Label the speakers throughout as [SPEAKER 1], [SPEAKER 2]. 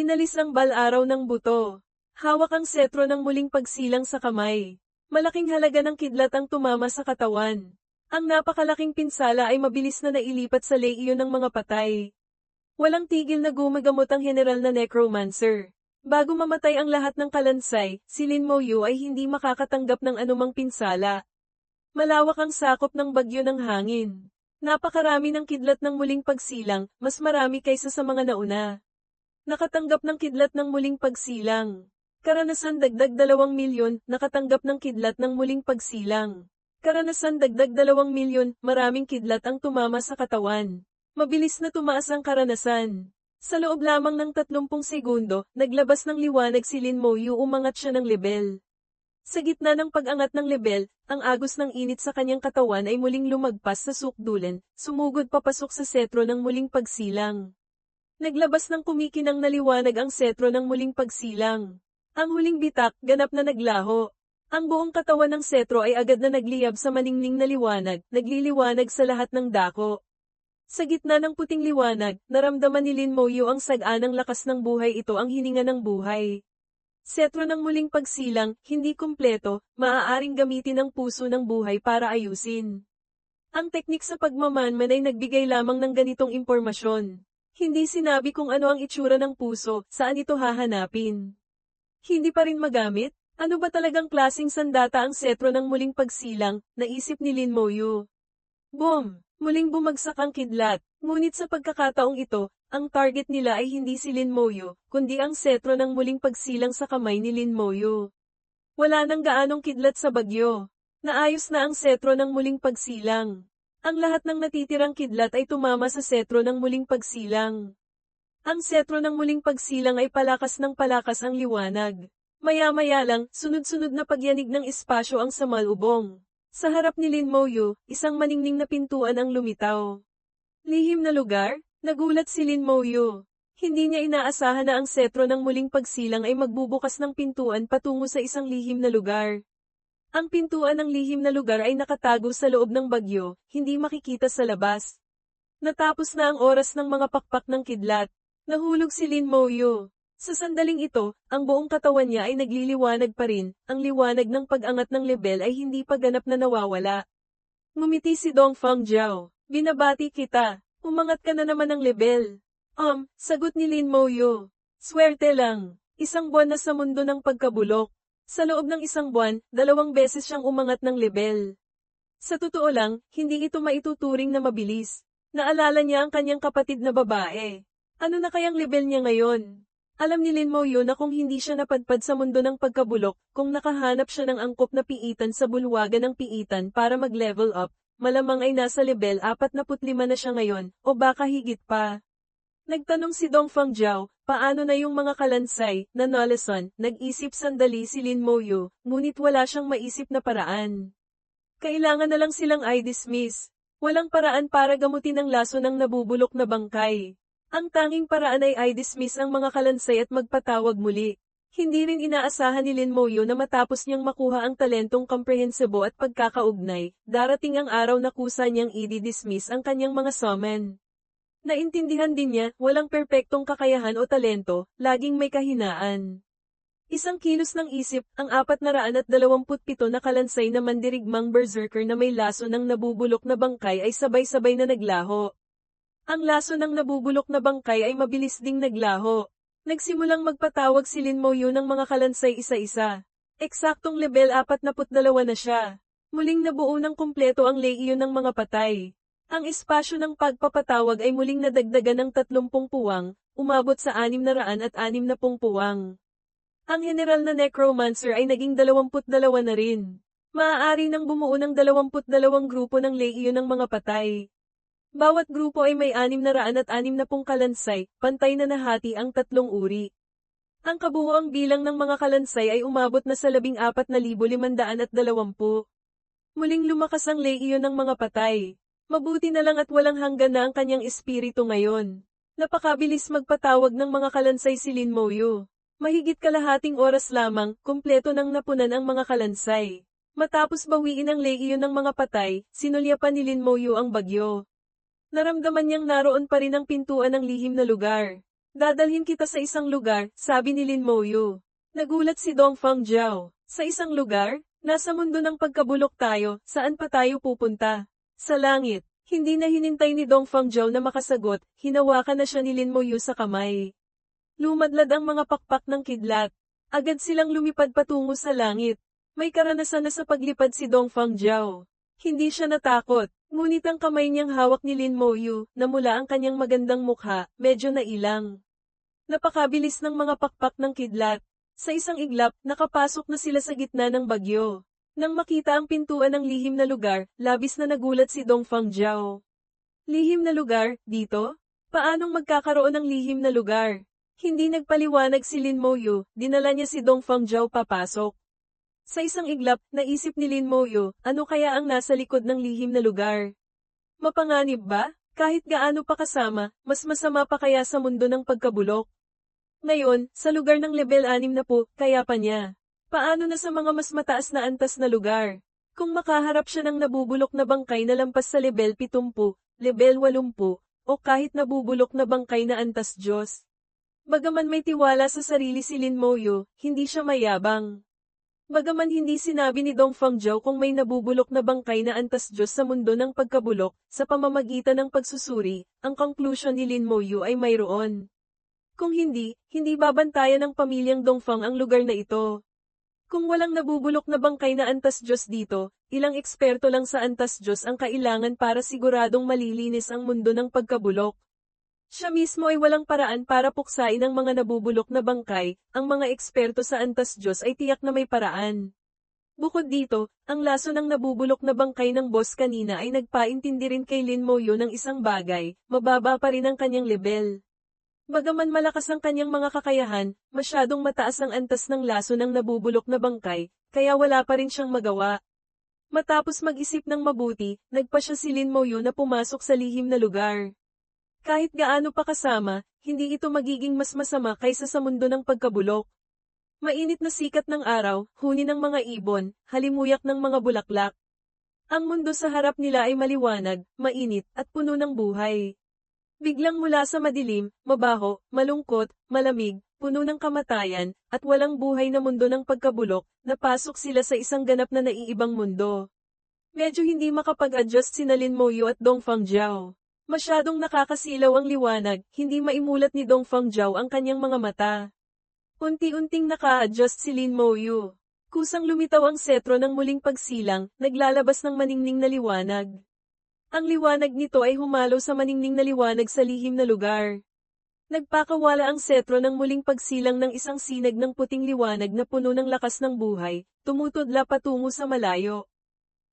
[SPEAKER 1] Inalis ang bal-araw ng buto. Hawak ang setro ng muling pagsilang sa kamay. Malaking halaga ng kidlat ang tumama sa katawan. Ang napakalaking pinsala ay mabilis na nailipat sa leiyo ng mga patay. Walang tigil na gumagamot ang general na necromancer. Bago mamatay ang lahat ng kalansay, si Lin Moyu ay hindi makakatanggap ng anumang pinsala. Malawak ang sakop ng bagyo ng hangin. Napakarami ng kidlat ng muling pagsilang, mas marami kaysa sa mga nauna. Nakatanggap ng kidlat ng muling pagsilang. Karanasan dagdag 2 milyon, nakatanggap ng kidlat ng muling pagsilang. Karanasan dagdag 2 milyon, maraming kidlat ang tumama sa katawan. Mabilis na tumaas ang karanasan. Sa loob lamang ng 30 segundo, naglabas ng liwanag si Lin Moyu umangat siya ng level. Sa gitna ng pag-angat ng level, ang agos ng init sa kanyang katawan ay muling lumagpas sa sukdulan, sumugod papasok sa setro ng muling pagsilang. Naglabas ng kumikinang naliwanag ang setro ng muling pagsilang. Ang huling bitak, ganap na naglaho. Ang buong katawan ng setro ay agad na nagliyab sa maningning na liwanag, nagliliwanag sa lahat ng dako. Sa gitna ng puting liwanag, naramdaman ni Lin Moyu ang saganang lakas ng buhay ito ang hininga ng buhay. Setro ng muling pagsilang, hindi kumpleto, maaaring gamitin ang puso ng buhay para ayusin. Ang teknik sa pagmamanman ay nagbigay lamang ng ganitong impormasyon. Hindi sinabi kung ano ang itsura ng puso, saan ito hahanapin. Hindi pa rin magamit? Ano ba talagang klasing sandata ang setro ng muling pagsilang, naisip ni Lin Moyu. Boom! Muling bumagsak ang kidlat, ngunit sa pagkakataong ito, ang target nila ay hindi si Lin Moyu, kundi ang setro ng muling pagsilang sa kamay ni Lin Moyu. Wala nang gaanong kidlat sa bagyo. Naayos na ang setro ng muling pagsilang. Ang lahat ng natitirang kidlat ay tumama sa setro ng muling pagsilang. Ang setro ng muling pagsilang ay palakas ng palakas ang liwanag. Maya-maya lang, sunod-sunod na pagyanig ng espasyo ang samalubong. Sa harap ni Lin Moyu, isang maningning na pintuan ang lumitaw. Lihim na lugar? Nagulat si Lin Moyu. Hindi niya inaasahan na ang setro ng muling pagsilang ay magbubukas ng pintuan patungo sa isang lihim na lugar. Ang pintuan ng lihim na lugar ay nakatago sa loob ng bagyo, hindi makikita sa labas. Natapos na ang oras ng mga pakpak ng kidlat. Nahulog si Lin Moyu. Sa sandaling ito, ang buong katawan niya ay nagliliwanag pa rin, ang liwanag ng pag-angat ng level ay hindi pa ganap na nawawala. Ngumiti si Dong Fang Jiao. Binabati kita. Umangat ka na naman ng level. Um, sagot ni Lin Moyo. Swerte lang. Isang buwan na sa mundo ng pagkabulok. Sa loob ng isang buwan, dalawang beses siyang umangat ng level. Sa totoo lang, hindi ito maituturing na mabilis. Naalala niya ang kanyang kapatid na babae. Ano na kayang level niya ngayon? Alam ni Lin Moyo na kung hindi siya napadpad sa mundo ng pagkabulok, kung nakahanap siya ng angkop na piitan sa bulwagan ng piitan para mag-level up, malamang ay nasa level 45 na siya ngayon, o baka higit pa. Nagtanong si Dong Fang Jiao, paano na yung mga kalansay, na Nolason, nag-isip sandali si Lin Moyo, ngunit wala siyang maisip na paraan. Kailangan na lang silang i-dismiss. Walang paraan para gamutin ang laso ng nabubulok na bangkay. Ang tanging paraan ay i-dismiss ang mga kalansay at magpatawag muli. Hindi rin inaasahan ni Lin Moyo na matapos niyang makuha ang talentong komprehensibo at pagkakaugnay, darating ang araw na kusa niyang i-dismiss ang kanyang mga summon. Naintindihan din niya, walang perpektong kakayahan o talento, laging may kahinaan. Isang kilos ng isip, ang 427 na kalansay na mandirigmang berserker na may laso ng nabubulok na bangkay ay sabay-sabay na naglaho. Ang laso ng nabubulok na bangkay ay mabilis ding naglaho. Nagsimulang magpatawag si Lin Moyo ng mga kalansay isa-isa. Eksaktong level 42 na siya. Muling nabuo ng kumpleto ang leiyo ng mga patay. Ang espasyo ng pagpapatawag ay muling nadagdagan ng 30 puwang, umabot sa 600 at 60 puwang. Ang general na necromancer ay naging 22 na rin. Maaari nang bumuo ng 22 grupo ng leiyo ng mga patay. Bawat grupo ay may 600 at 60 kalansay, pantay na nahati ang tatlong uri. Ang kabuoang bilang ng mga kalansay ay umabot na sa 14,520. Muling lumakas ang leiyo ng mga patay. Mabuti na lang at walang hanggan na ang kanyang espiritu ngayon. Napakabilis magpatawag ng mga kalansay si Lin Moyo. Mahigit kalahating oras lamang, kumpleto nang napunan ang mga kalansay. Matapos bawiin ang leiyo ng mga patay, sinulyapan ni Lin Moyo ang bagyo. Naramdaman niyang naroon pa rin ang pintuan ng lihim na lugar. Dadalhin kita sa isang lugar, sabi ni Lin Moyu. Nagulat si Dongfang Jiao. Sa isang lugar? Nasa mundo ng pagkabulok tayo, saan pa tayo pupunta? Sa langit. Hindi na hinintay ni Dongfang Jiao na makasagot, hinawakan na siya ni Lin Moyu sa kamay. Lumadlad ang mga pakpak ng kidlat. Agad silang lumipad patungo sa langit. May karanasan na sa paglipad si Dongfang Jiao. Hindi siya natakot, ngunit ang kamay niyang hawak ni Lin Moyu, na mula ang kanyang magandang mukha, medyo nailang. Napakabilis ng mga pakpak ng kidlat. Sa isang iglap, nakapasok na sila sa gitna ng bagyo. Nang makita ang pintuan ng lihim na lugar, labis na nagulat si Dongfang Jiao. Lihim na lugar, dito? Paanong magkakaroon ng lihim na lugar? Hindi nagpaliwanag si Lin Moyu, dinala niya si Dongfang Jiao papasok. Sa isang iglap, naisip ni Lin Moyu, ano kaya ang nasa likod ng lihim na lugar? Mapanganib ba? Kahit gaano pa kasama, mas masama pa kaya sa mundo ng pagkabulok? Ngayon, sa lugar ng level 6 na po, kaya pa niya. Paano na sa mga mas mataas na antas na lugar? Kung makaharap siya ng nabubulok na bangkay na lampas sa level 70, level 80, o kahit nabubulok na bangkay na antas Diyos. Bagaman may tiwala sa sarili si Lin Moyo, hindi siya mayabang. Bagaman hindi sinabi ni Dong Fang Jiao kung may nabubulok na bangkay na antas Diyos sa mundo ng pagkabulok, sa pamamagitan ng pagsusuri, ang conclusion ni Lin Moyu ay mayroon. Kung hindi, hindi babantayan ng pamilyang Dongfang ang lugar na ito. Kung walang nabubulok na bangkay na antas Diyos dito, ilang eksperto lang sa antas Diyos ang kailangan para siguradong malilinis ang mundo ng pagkabulok. Siya mismo ay walang paraan para puksain ang mga nabubulok na bangkay, ang mga eksperto sa antas Diyos ay tiyak na may paraan. Bukod dito, ang laso ng nabubulok na bangkay ng boss kanina ay nagpaintindi rin kay Lin Moyo ng isang bagay, mababa pa rin ang kanyang level. Bagaman malakas ang kanyang mga kakayahan, masyadong mataas ang antas ng laso ng nabubulok na bangkay, kaya wala pa rin siyang magawa. Matapos mag-isip ng mabuti, nagpa siya si Lin Moyo na pumasok sa lihim na lugar. Kahit gaano pa kasama, hindi ito magiging mas masama kaysa sa mundo ng pagkabulok. Mainit na sikat ng araw, huni ng mga ibon, halimuyak ng mga bulaklak. Ang mundo sa harap nila ay maliwanag, mainit, at puno ng buhay. Biglang mula sa madilim, mabaho, malungkot, malamig, puno ng kamatayan, at walang buhay na mundo ng pagkabulok, napasok sila sa isang ganap na naiibang mundo. Medyo hindi makapag-adjust si Nalin Moyo at Dongfang Jiao. Masyadong nakakasilaw ang liwanag, hindi maimulat ni Dongfang Jiao ang kanyang mga mata. Unti-unting naka-adjust si Lin Moyu. Kusang lumitaw ang setro ng muling pagsilang, naglalabas ng maningning na liwanag. Ang liwanag nito ay humalo sa maningning na liwanag sa lihim na lugar. Nagpakawala ang setro ng muling pagsilang ng isang sinag ng puting liwanag na puno ng lakas ng buhay, tumutudla patungo sa malayo.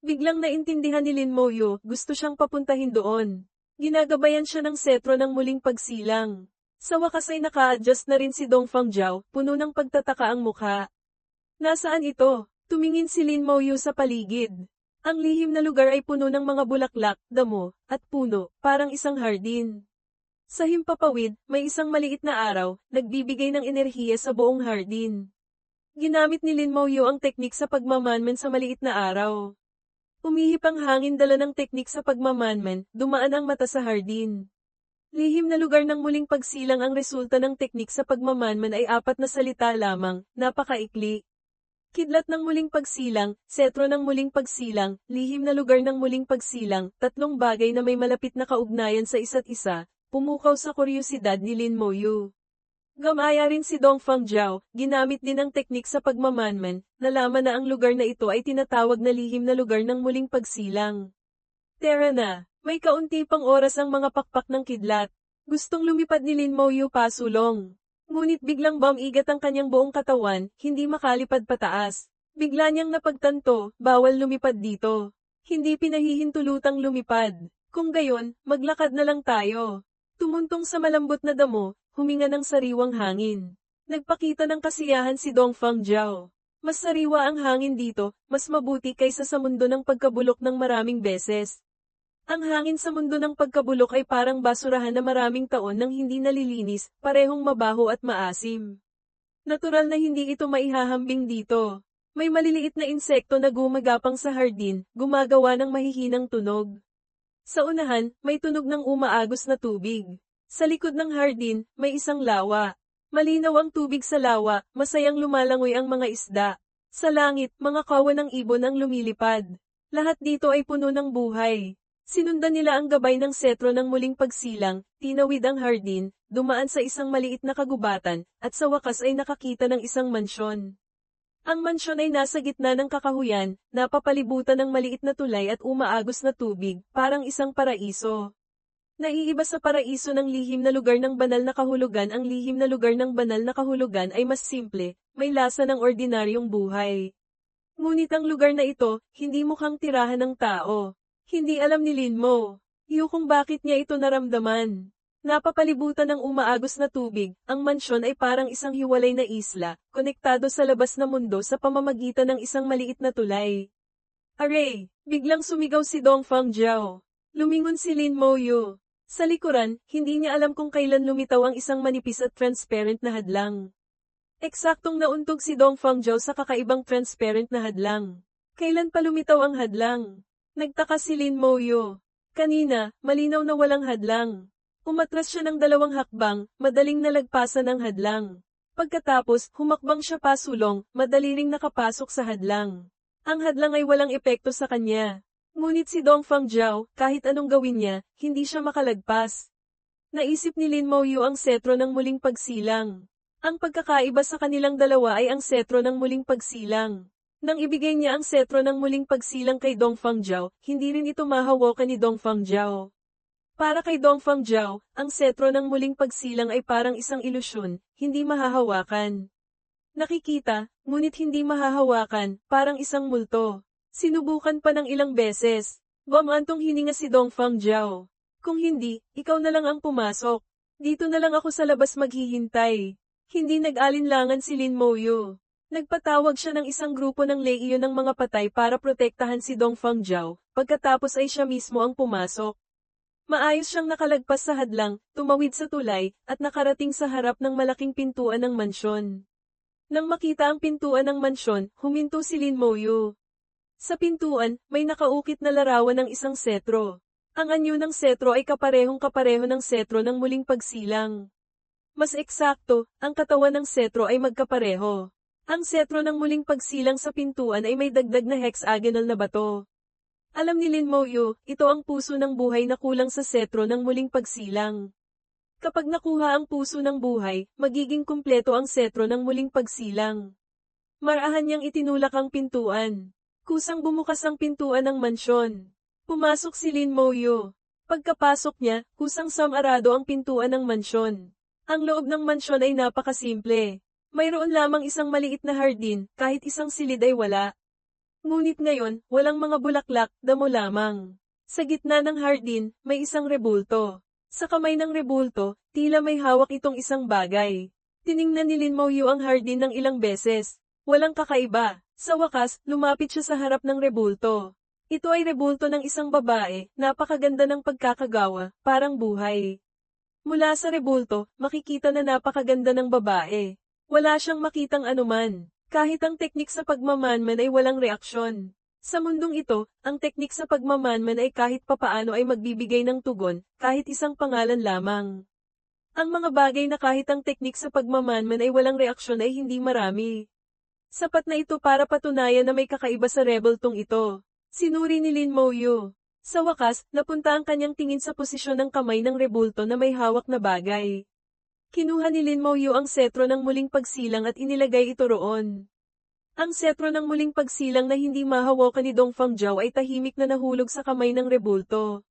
[SPEAKER 1] Biglang naintindihan ni Lin Moyo, gusto siyang papuntahin doon. Ginagabayan siya ng setro ng muling pagsilang. Sa wakas ay naka-adjust na rin si Dongfang Jiao, puno ng pagtataka ang mukha. Nasaan ito? Tumingin si Lin Moyo sa paligid. Ang lihim na lugar ay puno ng mga bulaklak, damo, at puno, parang isang hardin. Sa himpapawid, may isang maliit na araw, nagbibigay ng enerhiya sa buong hardin. Ginamit ni Lin Mouyo ang teknik sa pagmamanman sa maliit na araw. Umihip ang hangin dala ng teknik sa pagmamanman, dumaan ang mata sa hardin. Lihim na lugar ng muling pagsilang ang resulta ng teknik sa pagmamanman ay apat na salita lamang, napakaikli, Kidlat ng muling pagsilang, setro ng muling pagsilang, lihim na lugar ng muling pagsilang, tatlong bagay na may malapit na kaugnayan sa isa't isa, pumukaw sa kuryosidad ni Lin Moyu. Gamaya rin si Dong Fang Jiao, ginamit din ang teknik sa pagmamanman, nalaman na ang lugar na ito ay tinatawag na lihim na lugar ng muling pagsilang. Tera na, may kaunti pang oras ang mga pakpak ng kidlat. Gustong lumipad ni Lin Moyu pasulong. Ngunit biglang bumigat ang kanyang buong katawan, hindi makalipad pataas. Bigla niyang napagtanto, bawal lumipad dito. Hindi pinahihintulutang lumipad. Kung gayon, maglakad na lang tayo. Tumuntong sa malambot na damo, huminga ng sariwang hangin. Nagpakita ng kasiyahan si Dongfang Jiao. Mas sariwa ang hangin dito, mas mabuti kaysa sa mundo ng pagkabulok ng maraming beses. Ang hangin sa mundo ng pagkabulok ay parang basurahan na maraming taon nang hindi nalilinis, parehong mabaho at maasim. Natural na hindi ito maihahambing dito. May maliliit na insekto na gumagapang sa hardin, gumagawa ng mahihinang tunog. Sa unahan, may tunog ng umaagos na tubig. Sa likod ng hardin, may isang lawa. Malinaw ang tubig sa lawa, masayang lumalangoy ang mga isda. Sa langit, mga kawan ng ibon ang lumilipad. Lahat dito ay puno ng buhay. Sinundan nila ang gabay ng setro ng muling pagsilang, tinawid ang hardin, dumaan sa isang maliit na kagubatan, at sa wakas ay nakakita ng isang mansyon. Ang mansyon ay nasa gitna ng kakahuyan, napapalibutan ng maliit na tulay at umaagos na tubig, parang isang paraiso. Naiiba sa paraiso ng lihim na lugar ng banal na kahulugan ang lihim na lugar ng banal na kahulugan ay mas simple, may lasa ng ordinaryong buhay. Ngunit ang lugar na ito, hindi mukhang tirahan ng tao. Hindi alam ni Lin Mo. Iyo kung bakit niya ito naramdaman. Napapalibutan ng umaagos na tubig, ang mansyon ay parang isang hiwalay na isla, konektado sa labas na mundo sa pamamagitan ng isang maliit na tulay. Aray! Biglang sumigaw si Dong Fang Jiao. Lumingon si Lin Mo Yu. Sa likuran, hindi niya alam kung kailan lumitaw ang isang manipis at transparent na hadlang. Eksaktong nauntog si Dong Fang Jiao sa kakaibang transparent na hadlang. Kailan pa lumitaw ang hadlang? Nagtaka si Lin Mo Yu. Kanina, malinaw na walang hadlang. Umatras siya ng dalawang hakbang, madaling nalagpasan ang hadlang. Pagkatapos, humakbang siya pasulong, madali ring nakapasok sa hadlang. Ang hadlang ay walang epekto sa kanya. Ngunit si Dong Fang Jiao, kahit anong gawin niya, hindi siya makalagpas. Naisip ni Lin Mo Yu ang setro ng muling pagsilang. Ang pagkakaiba sa kanilang dalawa ay ang setro ng muling pagsilang. Nang ibigay niya ang setro ng muling pagsilang kay Dong Fang Jiao, hindi rin ito mahawakan ni Dong Fang Jiao. Para kay Dong Fang Jiao, ang setro ng muling pagsilang ay parang isang ilusyon, hindi mahahawakan. Nakikita, ngunit hindi mahahawakan, parang isang multo. Sinubukan pa ng ilang beses. Bamantong hininga si Dong Fang Jiao. Kung hindi, ikaw na lang ang pumasok. Dito na lang ako sa labas maghihintay. Hindi nag-alinlangan si Lin Mo Yu. Nagpatawag siya ng isang grupo ng leiyo ng mga patay para protektahan si Dong Fang Jiao, pagkatapos ay siya mismo ang pumasok. Maayos siyang nakalagpas sa hadlang, tumawid sa tulay, at nakarating sa harap ng malaking pintuan ng mansyon. Nang makita ang pintuan ng mansyon, huminto si Lin Mo Yu. Sa pintuan, may nakaukit na larawan ng isang setro. Ang anyo ng setro ay kaparehong kapareho ng setro ng muling pagsilang. Mas eksakto, ang katawan ng setro ay magkapareho. Ang setro ng muling pagsilang sa pintuan ay may dagdag na hexagonal na bato. Alam ni Lin Mo Yu, ito ang puso ng buhay na kulang sa setro ng muling pagsilang. Kapag nakuha ang puso ng buhay, magiging kumpleto ang setro ng muling pagsilang. Marahan niyang itinulak ang pintuan. Kusang bumukas ang pintuan ng mansyon. Pumasok si Lin Mo Yu. Pagkapasok niya, kusang samarado ang pintuan ng mansyon. Ang loob ng mansyon ay napakasimple. Mayroon lamang isang maliit na hardin, kahit isang silid ay wala. Ngunit ngayon, walang mga bulaklak, damo lamang. Sa gitna ng hardin, may isang rebulto. Sa kamay ng rebulto, tila may hawak itong isang bagay. Tiningnan ni Lin Mo Yu ang hardin ng ilang beses. Walang kakaiba. Sa wakas, lumapit siya sa harap ng rebulto. Ito ay rebulto ng isang babae, napakaganda ng pagkakagawa, parang buhay. Mula sa rebulto, makikita na napakaganda ng babae. Wala siyang makitang anuman. Kahit ang teknik sa pagmamanman ay walang reaksyon. Sa mundong ito, ang teknik sa pagmamanman ay kahit papaano ay magbibigay ng tugon, kahit isang pangalan lamang. Ang mga bagay na kahit ang teknik sa pagmamanman ay walang reaksyon ay hindi marami. Sapat na ito para patunayan na may kakaiba sa rebeltong ito. Sinuri ni Lin Mo Yu. Sa wakas, napunta ang kanyang tingin sa posisyon ng kamay ng rebulto na may hawak na bagay. Kinuha ni Lin Mo Yu ang setro ng muling pagsilang at inilagay ito roon. Ang setro ng muling pagsilang na hindi mahawakan ni Dong Fang Jiao ay tahimik na nahulog sa kamay ng rebulto.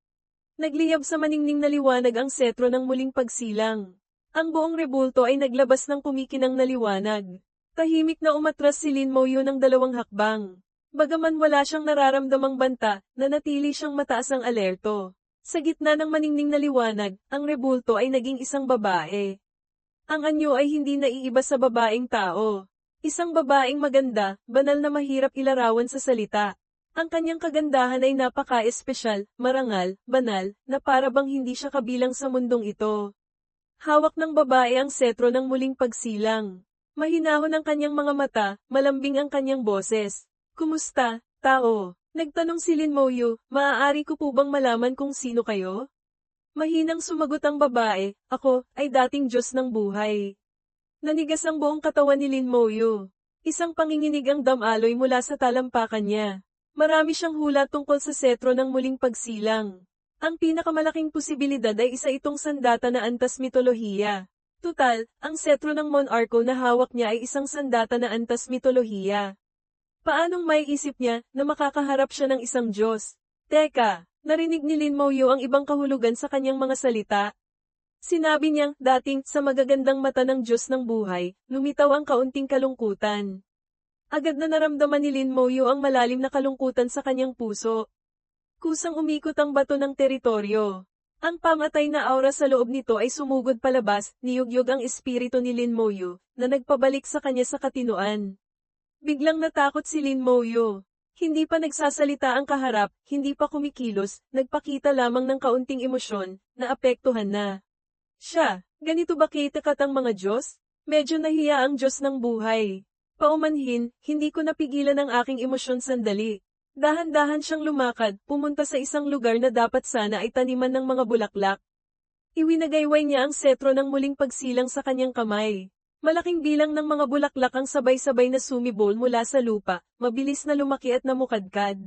[SPEAKER 1] Nagliyab sa maningning na liwanag ang setro ng muling pagsilang. Ang buong rebulto ay naglabas ng kumikinang na liwanag. Tahimik na umatras si Lin Mo Yu ng dalawang hakbang. Bagaman wala siyang nararamdamang banta, nanatili siyang mataas ang alerto. Sa gitna ng maningning na liwanag, ang rebulto ay naging isang babae. Ang anyo ay hindi naiiba sa babaeng tao. Isang babaeng maganda, banal na mahirap ilarawan sa salita. Ang kanyang kagandahan ay napaka-espesyal, marangal, banal, na para bang hindi siya kabilang sa mundong ito. Hawak ng babae ang setro ng muling pagsilang. Mahinahon ang kanyang mga mata, malambing ang kanyang boses. Kumusta, tao? Nagtanong si Lin Moyo, maaari ko po bang malaman kung sino kayo? Mahinang sumagot ang babae, ako, ay dating Diyos ng buhay. Nanigas ang buong katawan ni Lin Moyo. Isang panginginig ang damaloy mula sa talampakan niya. Marami siyang hula tungkol sa setro ng muling pagsilang. Ang pinakamalaking posibilidad ay isa itong sandata na antas mitolohiya. Tutal, ang setro ng monarko na hawak niya ay isang sandata na antas mitolohiya. Paanong may isip niya na makakaharap siya ng isang Diyos? Teka, narinig ni Lin Moyo ang ibang kahulugan sa kanyang mga salita. Sinabi niyang, dating, sa magagandang mata ng Diyos ng buhay, lumitaw ang kaunting kalungkutan. Agad na naramdaman ni Lin Moyo ang malalim na kalungkutan sa kanyang puso. Kusang umikot ang bato ng teritoryo. Ang pamatay na aura sa loob nito ay sumugod palabas, niyugyog ang espiritu ni Lin Moyo, na nagpabalik sa kanya sa katinuan. Biglang natakot si Lin Moyo. Hindi pa nagsasalita ang kaharap, hindi pa kumikilos, nagpakita lamang ng kaunting emosyon, na apektuhan na. Siya, ganito ba kitakat ang mga Diyos? Medyo nahiya ang Diyos ng buhay. Paumanhin, hindi ko napigilan ang aking emosyon sandali. Dahan-dahan siyang lumakad, pumunta sa isang lugar na dapat sana ay taniman ng mga bulaklak. Iwinagayway niya ang setro ng muling pagsilang sa kanyang kamay. Malaking bilang ng mga bulaklak ang sabay-sabay na sumibol mula sa lupa, mabilis na lumaki at namukadkad.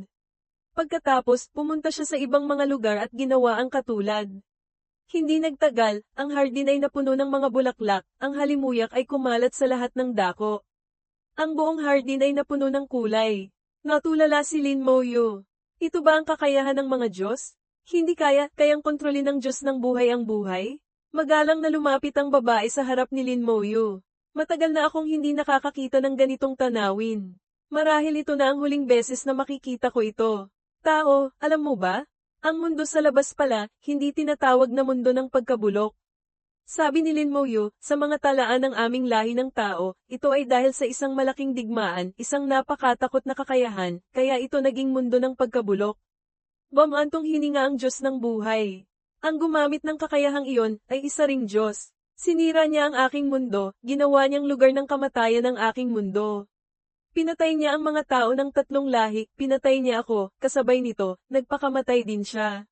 [SPEAKER 1] Pagkatapos, pumunta siya sa ibang mga lugar at ginawa ang katulad. Hindi nagtagal, ang hardin ay napuno ng mga bulaklak, ang halimuyak ay kumalat sa lahat ng dako. Ang buong hardin ay napuno ng kulay. Natulala si Lin Moyo. Ito ba ang kakayahan ng mga Diyos? Hindi kaya, kayang kontrolin ng Diyos ng buhay ang buhay? Magalang na lumapit ang babae sa harap ni Lin Moyo. Matagal na akong hindi nakakakita ng ganitong tanawin. Marahil ito na ang huling beses na makikita ko ito. Tao, alam mo ba? Ang mundo sa labas pala, hindi tinatawag na mundo ng pagkabulok. Sabi ni Lin Moyo, sa mga talaan ng aming lahi ng tao, ito ay dahil sa isang malaking digmaan, isang napakatakot na kakayahan, kaya ito naging mundo ng pagkabulok. Bamantong hininga ang Diyos ng buhay. Ang gumamit ng kakayahang iyon, ay isa ring Diyos. Sinira niya ang aking mundo, ginawa niyang lugar ng kamatayan ng aking mundo. Pinatay niya ang mga tao ng tatlong lahi, pinatay niya ako, kasabay nito, nagpakamatay din siya.